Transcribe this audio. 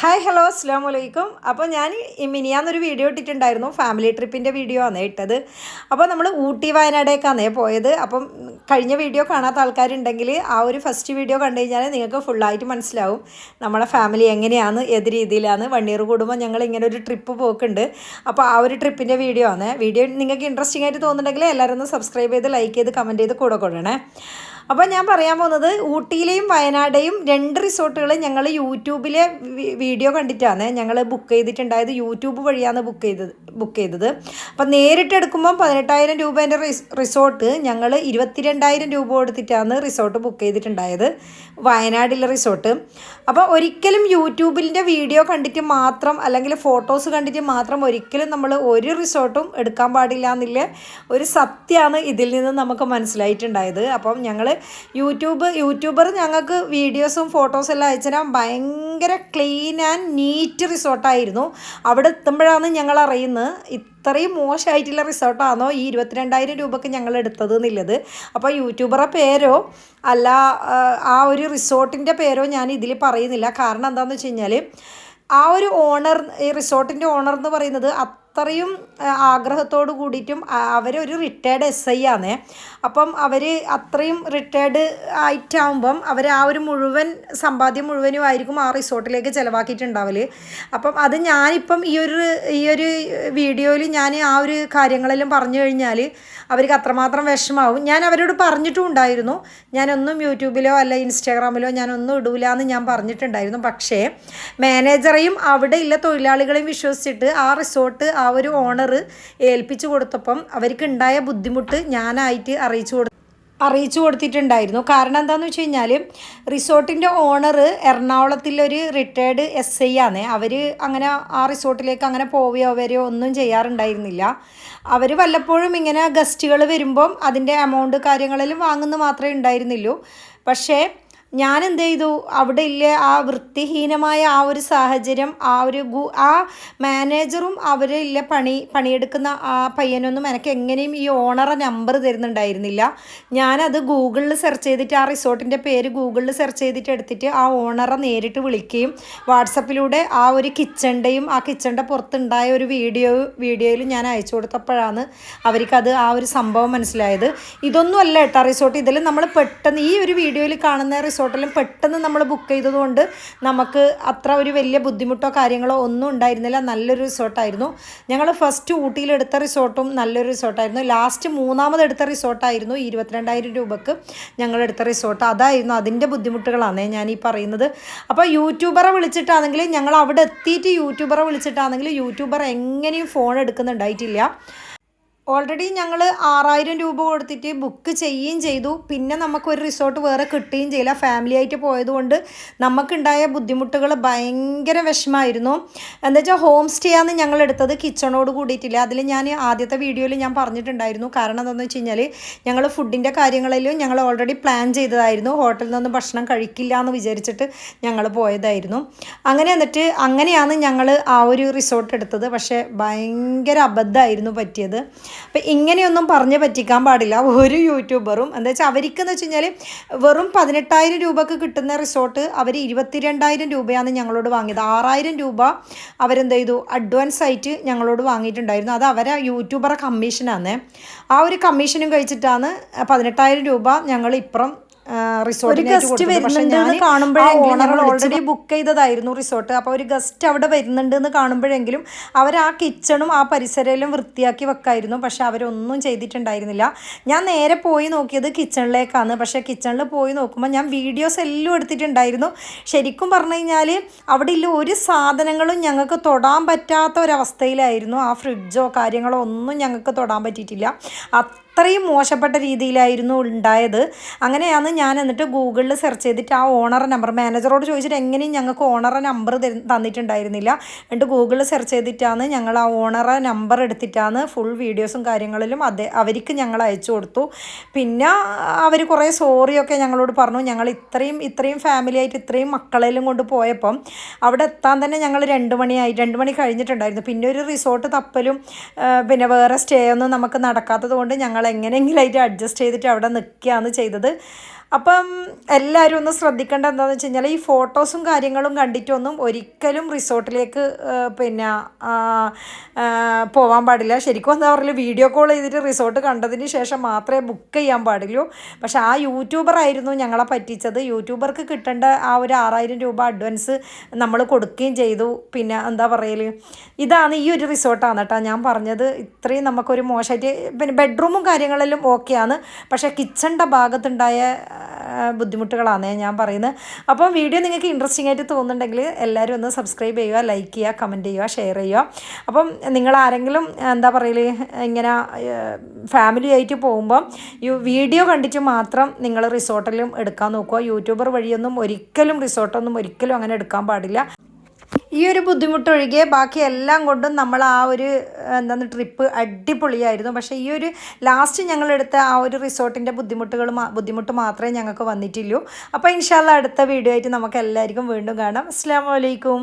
Hi hello അസ്സാം വലൈക്കും അപ്പോൾ ഞാൻ മിനിയാന്നൊരു വീഡിയോ ഇട്ടിട്ടുണ്ടായിരുന്നു. ഫാമിലി ട്രിപ്പിന്റെ വീഡിയോ ആണ് ഇട്ടത്. അപ്പോൾ നമ്മൾ ഊട്ടി വയനാടേക്കാണേ പോയത്. അപ്പം കഴിഞ്ഞ വീഡിയോ കാണാത്ത ആൾക്കാരുണ്ടെങ്കിൽ ആ ഒരു ഫസ്റ്റ് വീഡിയോ കണ്ടു കഴിഞ്ഞാൽ നിങ്ങൾക്ക് ഫുള്ളായിട്ട് മനസ്സിലാവും. നമ്മളെ ഫാമിലി എങ്ങനെയാണ് ഏത് രീതിയിലാണ് വണ്ണീർ കൂടുമ്പോൾ ഞങ്ങൾ ഇങ്ങനെ ഒരു ട്രിപ്പ് പോക്കുണ്ട്. അപ്പോൾ ആ ഒരു ട്രിപ്പിന്റെ വീഡിയോ ആണ്. വീഡിയോ നിങ്ങൾക്ക് ഇൻട്രസ്റ്റിംഗ് ആയിട്ട് തോന്നുന്നുണ്ടെങ്കിൽ എല്ലാവരും ഒന്ന് സബ്സ്ക്രൈബ് ചെയ്ത് ലൈക്ക് ചെയ്ത് കമന്റ് ചെയ്ത് കൂടെ കൊടുക്കണേ അപ്പോൾ ഞാൻ പറയാൻ പോകുന്നത് ഊട്ടിയിലെയും വയനാടെയും രണ്ട് റിസോർട്ടുകൾ ഞങ്ങൾ യൂട്യൂബിലെ വീഡിയോ കണ്ടിട്ടാണ് ഞങ്ങൾ ബുക്ക് ചെയ്തിട്ടുണ്ടായത് യൂട്യൂബ് വഴിയാണ് ബുക്ക് ചെയ്തത്. ബുക്ക് ചെയ്തത്. അപ്പം നേരിട്ട് എടുക്കുമ്പോൾ പതിനെട്ടായിരം രൂപേന്റെ റിസോർട്ട് ഞങ്ങൾ ഇരുപത്തിരണ്ടായിരം രൂപ കൊടുത്തിട്ടാണ് റിസോർട്ട് ബുക്ക് ചെയ്തിട്ടുണ്ടായത്. വയനാടിലെ റിസോർട്ട് അപ്പോൾ ഒരിക്കലും യൂട്യൂബിന്റെ വീഡിയോ കണ്ടിട്ട് മാത്രം അല്ലെങ്കിൽ ഫോട്ടോസ് കണ്ടിട്ട് മാത്രം ഒരിക്കലും നമ്മൾ ഒരു റിസോർട്ടും എടുക്കാൻ പാടില്ല എന്നുള്ള ഒരു സത്യമാണ് ഇതിൽ നിന്ന് നമുക്ക് മനസ്സിലായിട്ടുണ്ടായത്. അപ്പം ഞങ്ങൾ യൂട്യൂബ് യൂട്യൂബർ ഞങ്ങൾക്ക് വീഡിയോസും ഫോട്ടോസും എല്ലാം അയച്ചാൽ ഭയങ്കര ക്ലീൻ ആൻഡ് നീറ്റ് റിസോർട്ടായിരുന്നു അവിടെ എത്തുമ്പോഴാണ് ഞങ്ങൾ അറിയുന്നത് ഇത്രയും മോശമായിട്ടുള്ള റിസോർട്ടാണോ ഈ ഇരുപത്തിരണ്ടായിരം രൂപക്ക് ഞങ്ങൾ എടുത്തത് എന്നുള്ളത്? അപ്പോൾ യൂട്യൂബറെ പേരോ അല്ല ആ, ഒരു റിസോർട്ടിന്റെ പേരോ ഞാൻ ഇതിൽ പറയുന്നില്ല. കാരണം എന്താണെന്ന് വെച്ച് കഴിഞ്ഞാൽ ആ ഒരു ഓണർ ഈ റിസോർട്ടിന്റെ ഓണർ എന്ന് പറയുന്നത് അത്രയും ആഗ്രഹത്തോട് കൂടിയിട്ടും അവരൊരു റിട്ടയർഡ് എസ് ഐ ആണേ അപ്പം അവർ അത്രയും റിട്ടയർഡ് ആയിട്ടാവുമ്പം അവർ ആ ഒരു മുഴുവൻ സമ്പാദ്യം മുഴുവനും ആയിരിക്കും ആ റിസോർട്ടിലേക്ക് ചിലവാക്കിയിട്ടുണ്ടാവൽ. അപ്പം അത് ഞാനിപ്പം ഈ ഒരു ഈ ഒരു വീഡിയോയിൽ ഞാൻ ആ ഒരു കാര്യങ്ങളെല്ലാം പറഞ്ഞു കഴിഞ്ഞാൽ അവർക്ക് അത്രമാത്രം വിഷമാവും. ഞാൻ അവരോട് പറഞ്ഞിട്ടും ഉണ്ടായിരുന്നു. ഞാനൊന്നും യൂട്യൂബിലോ അല്ല ഇൻസ്റ്റാഗ്രാമിലോ ഞാനൊന്നും ഇടൂല എന്ന് ഞാൻ പറഞ്ഞിട്ടുണ്ടായിരുന്നു. പക്ഷേ മാനേജറെയും അവിടെയുള്ള തൊഴിലാളികളെയും വിശ്വസിച്ചിട്ട് ആ റിസോർട്ട് ആ ഒരു ഓണർ ഏൽപ്പിച്ചു കൊടുത്തപ്പം അവർക്ക് ഉണ്ടായ ബുദ്ധിമുട്ട് ഞാനായിട്ട് അറിയിച്ചു കൊടുത്തു അറിയിച്ചു കൊടുത്തിട്ടുണ്ടായിരുന്നു. കാരണം എന്താണെന്ന് വെച്ച് കഴിഞ്ഞാൽ റിസോർട്ടിന്റെ ഓണർ എറണാകുളത്തിലൊരു റിട്ടയർഡ് എസ് ഐ ആണ്. അവർ അങ്ങനെ ആ റിസോർട്ടിലേക്ക് അങ്ങനെ പോവുകയോ വരെയോ ഒന്നും ചെയ്യാറുണ്ടായിരുന്നില്ല. അവർ വല്ലപ്പോഴും ഇങ്ങനെ ഗസ്റ്റുകൾ വരുമ്പം അതിന്റെ എമൗണ്ട് കാര്യങ്ങളെല്ലാം വാങ്ങുന്ന മാത്രമേ ഉണ്ടായിരുന്നുള്ളൂ. പക്ഷേ ഞാൻ എന്ത് ചെയ്തു അവിടെ ഇല്ലേ ആ വൃത്തിഹീനമായ ആ ഒരു സാഹചര്യം ആ ഒരു ഗു ആ മാനേജറും അവരില്ല പണി പണിയെടുക്കുന്ന ആ പയ്യനൊന്നും എനിക്ക് എങ്ങനെയും ഈ ഓണറെ നമ്പർ തരുന്നുണ്ടായിരുന്നില്ല. ഞാനത് ഗൂഗിളിൽ സെർച്ച് ചെയ്തിട്ട് ആ റിസോർട്ടിന്റെ പേര് ഗൂഗിളിൽ സെർച്ച് ചെയ്തിട്ട് എടുത്തിട്ട് ആ ഓണറെ നേരിട്ട് വിളിക്കുകയും വാട്സപ്പിലൂടെ ആ ഒരു കിച്ചന്റെയും ആ കിച്ചന്റെ പുറത്തുണ്ടായ ഒരു വീഡിയോ വീഡിയോയിൽ ഞാൻ അയച്ചു കൊടുത്തപ്പോഴാണ് അവർക്കത് ആ ഒരു സംഭവം മനസ്സിലായത്. ഇതൊന്നും അല്ല കേട്ടോ റിസോർട്ട്. ഇതിൽ നമ്മൾ പെട്ടെന്ന് ഈ ഒരു വീഡിയോയിൽ കാണുന്ന റിസോർട്ടിലും പെട്ടെന്ന് നമ്മൾ ബുക്ക് ചെയ്തതുകൊണ്ട് നമുക്ക് അത്ര ഒരു വലിയ ബുദ്ധിമുട്ടോ കാര്യങ്ങളോ ഒന്നും ഉണ്ടായിരുന്നില്ല. നല്ലൊരു റിസോർട്ടായിരുന്നു. ഞങ്ങൾ ഫസ്റ്റ് ഊട്ടിയിലെടുത്ത റിസോർട്ടും നല്ലൊരു റിസോർട്ടായിരുന്നു. ലാസ്റ്റ് മൂന്നാമത് എടുത്ത റിസോർട്ടായിരുന്നു ഇരുപത്തിരണ്ടായിരം രൂപക്ക് ഞങ്ങൾ എടുത്ത റിസോർട്ട്. അതായിരുന്നു അതിന്റെ ബുദ്ധിമുട്ടുകളാണ് ഞാൻ ഈ പറയുന്നത്. അപ്പോൾ യൂട്യൂബറെ വിളിച്ചിട്ടാണെങ്കിൽ ഞങ്ങൾ അവിടെ എത്തിയിട്ട് യൂട്യൂബറെ വിളിച്ചിട്ടാണെങ്കിൽ യൂട്യൂബർ എങ്ങനെയും ഫോൺ എടുക്കുന്നുണ്ടായിട്ടില്ല. ഓൾറെഡി ഞങ്ങൾ ആറായിരം രൂപ കൊടുത്തിട്ട് ബുക്ക് ചെയ്യുകയും ചെയ്തു. പിന്നെ നമുക്കൊരു റിസോർട്ട് വേറെ കിട്ടുകയും ചെയ്യില്ല. ഫാമിലി ആയിട്ട് പോയതുകൊണ്ട് നമുക്കുണ്ടായ ബുദ്ധിമുട്ടുകൾ ഭയങ്കര വിഷമമായിരുന്നു. എന്താ വെച്ചാൽ ഹോം സ്റ്റേ ആണ് ഞങ്ങൾ എടുത്തത് കിച്ചണോട് കൂടിയിട്ടില്ല. അതിൽ ഞാൻ ആദ്യത്തെ വീഡിയോയിൽ ഞാൻ പറഞ്ഞിട്ടുണ്ടായിരുന്നു. കാരണം എന്താണെന്ന് വെച്ച് കഴിഞ്ഞാൽ ഞങ്ങൾ ഫുഡിന്റെ കാര്യങ്ങളിലും ഞങ്ങൾ ഓൾറെഡി പ്ലാൻ ചെയ്തതായിരുന്നു. ഹോട്ടലിൽ നിന്ന് ഭക്ഷണം കഴിക്കില്ല എന്ന് വിചാരിച്ചിട്ട് ഞങ്ങൾ പോയതായിരുന്നു. അങ്ങനെ എന്നിട്ട് അങ്ങനെയാണ് ഞങ്ങൾ ആ ഒരു റിസോർട്ട് എടുത്തത്. പക്ഷേ ഭയങ്കര അബദ്ധമായിരുന്നു പറ്റിയത്. അപ്പം ഇങ്ങനെയൊന്നും പറഞ്ഞ് പറ്റിക്കാൻ പാടില്ല. ഒരു യൂട്യൂബറും എന്താ വെച്ചാൽ അവർക്കെന്ന് വെച്ച് കഴിഞ്ഞാൽ വെറും പതിനെട്ടായിരം രൂപക്ക് കിട്ടുന്ന റിസോർട്ട് അവർ ഇരുപത്തിരണ്ടായിരം രൂപയാണ് ഞങ്ങളോട് വാങ്ങിയത്. ആറായിരം രൂപ അവരെന്ത് ചെയ്തു? അഡ്വാൻസ് ആയിട്ട് ഞങ്ങളോട് വാങ്ങിയിട്ടുണ്ടായിരുന്നു. അത് അവരെ യൂട്യൂബറെ കമ്മീഷനാണ്. ആ ഒരു കമ്മീഷനും കഴിച്ചിട്ടാണ് പതിനെട്ടായിരം രൂപ ഞങ്ങൾ ഇപ്പുറം റിസോർട്ട് ഗസ്റ്റ് വരുന്നുണ്ട് കാണുമ്പോഴെങ്കിലും ഓൾറെഡി ബുക്ക് ചെയ്തതായിരുന്നു റിസോർട്ട് അപ്പോൾ ഒരു ഗസ്റ്റ് അവിടെ വരുന്നുണ്ട് എന്ന് കാണുമ്പോഴെങ്കിലും അവർ ആ കിച്ചണും ആ പരിസരമെല്ലാം വൃത്തിയാക്കി വെക്കായിരുന്നു. പക്ഷെ അവരൊന്നും ചെയ്തിട്ടുണ്ടായിരുന്നില്ല. ഞാൻ നേരെ പോയി നോക്കിയത് കിച്ചണിലേക്കാണ് പക്ഷേ കിച്ചണിൽ പോയി നോക്കുമ്പോൾ ഞാൻ വീഡിയോസ് എല്ലാം എടുത്തിട്ടുണ്ടായിരുന്നു. ശരിക്കും പറഞ്ഞു കഴിഞ്ഞാൽ അവിടെ ഇല്ല ഒരു സാധനങ്ങളും ഞങ്ങൾക്ക് തൊടാൻ പറ്റാത്ത ഒരവസ്ഥയിലായിരുന്നു. ആ ഫ്രിഡ്ജോ കാര്യങ്ങളോ ഒന്നും ഞങ്ങൾക്ക് തൊടാൻ പറ്റിയിട്ടില്ല. അത്രയും മോശപ്പെട്ട രീതിയിലായിരുന്നു ഉണ്ടായത്. അങ്ങനെയാണ് ഞാൻ എന്നിട്ട് ഗൂഗിളിൽ സെർച്ച് ചെയ്തിട്ട് ആ ഓണർ നമ്പർ മാനേജറോട് ചോദിച്ചിട്ട് എങ്ങനെയും ഞങ്ങൾക്ക് ഓണറെ നമ്പർ തന്നിട്ടുണ്ടായിരുന്നില്ല. എന്നിട്ട് ഗൂഗിളിൽ സെർച്ച് ചെയ്തിട്ടാണ് ഞങ്ങൾ ആ ഓണറെ നമ്പർ എടുത്തിട്ടാണ് ഫുൾ വീഡിയോസും കാര്യങ്ങളിലും അതേ അവർക്ക് ഞങ്ങൾ അയച്ചു കൊടുത്തു. പിന്നെ അവർ കുറേ സോറിയൊക്കെ ഞങ്ങളോട് പറഞ്ഞു. ഞങ്ങൾ ഇത്രയും ഇത്രയും ഫാമിലി ആയിട്ട് ഇത്രയും മക്കളെല്ലാം കൊണ്ട് പോയപ്പം അവിടെ എത്താൻ തന്നെ ഞങ്ങൾ രണ്ട് മണിയായി രണ്ട് മണി കഴിഞ്ഞിട്ടുണ്ടായിരുന്നു. പിന്നെ ഒരു റിസോർട്ട് തപ്പലും പിന്നെ വേറെ സ്റ്റേ ഒന്നും നമുക്ക് നടക്കാത്തത് കൊണ്ട് ഞങ്ങൾ എങ്ങനെയെങ്കിലായിട്ട് അഡ്ജസ്റ്റ് ചെയ്തിട്ട് അവിടെ നിൽക്കുകയാണ് ചെയ്തത്. അപ്പം എല്ലാവരും ഒന്ന് ശ്രദ്ധിക്കേണ്ട എന്താണെന്ന് വെച്ച് കഴിഞ്ഞാൽ ഈ ഫോട്ടോസും കാര്യങ്ങളും കണ്ടിട്ടൊന്നും ഒരിക്കലും റിസോർട്ടിലേക്ക് പിന്നെ പോവാൻ പാടില്ല. ശരിക്കും എന്താ പറയുക വീഡിയോ കോൾ ചെയ്തിട്ട് റിസോർട്ട് കണ്ടതിന് ശേഷം മാത്രമേ ബുക്ക് ചെയ്യാൻ പാടുള്ളൂ. പക്ഷേ ആ യൂട്യൂബർ ആയിരുന്നു ഞങ്ങളെ പറ്റിച്ചത്. യൂട്യൂബർക്ക് കിട്ടേണ്ട ആ ഒരു ആറായിരം രൂപ അഡ്വാൻസ് നമ്മൾ കൊടുക്കുകയും ചെയ്തു. പിന്നെ എന്താ പറയൽ ഇതാണ് ഈ ഒരു റിസോർട്ടാണ് കേട്ടോ ഞാൻ പറഞ്ഞത്. ഇത്രയും നമുക്കൊരു മോശമായിട്ട് പിന്നെ ബെഡ്റൂമും കാര്യങ്ങളെല്ലാം ഓക്കെയാണ്. പക്ഷേ കിച്ചണിന്റെ ഭാഗത്തുണ്ടായ ബുദ്ധിമുട്ടുകളാണ് ഞാൻ പറയുന്നത്. അപ്പോൾ വീഡിയോ നിങ്ങൾക്ക് ഇൻട്രസ്റ്റിംഗ് ആയിട്ട് തോന്നുന്നുണ്ടെങ്കിൽ എല്ലാവരും ഒന്ന് സബ്സ്ക്രൈബ് ചെയ്യുക ലൈക്ക് ചെയ്യുക കമന്റ് ചെയ്യുക ഷെയർ ചെയ്യുക. അപ്പം നിങ്ങൾ ആരെങ്കിലും എന്താ പറയൽ ഇങ്ങനെ ഫാമിലി ആയിട്ട് പോകുമ്പം യു വീഡിയോ കണ്ടിട്ട് മാത്രം നിങ്ങൾ റിസോർട്ടിലും എടുക്കാൻ നോക്കുക. യൂട്യൂബർ വഴിയൊന്നും ഒരിക്കലും റിസോർട്ടൊന്നും ഒരിക്കലും അങ്ങനെ എടുക്കാൻ പാടില്ല. ഈ ഒരു ബുദ്ധിമുട്ടൊഴികെ ബാക്കി എല്ലാം കൊണ്ടും നമ്മൾ ആ ഒരു എന്താണ് ട്രിപ്പ് അടിപൊളിയായിരുന്നു. പക്ഷേ ഈ ഒരു ലാസ്റ്റ് ഞങ്ങളെടുത്ത ആ ഒരു റിസോർട്ടിന്റെ ബുദ്ധിമുട്ടുകൾ ബുദ്ധിമുട്ട് മാത്രമേ ഞങ്ങൾക്ക് വന്നിട്ടുള്ളൂ. അപ്പോൾ ഇൻഷാല്ല അടുത്ത വീഡിയോ ആയിട്ട് നമുക്ക് എല്ലാവർക്കും വീണ്ടും കാണാം. അസ്സാം വലൈക്കും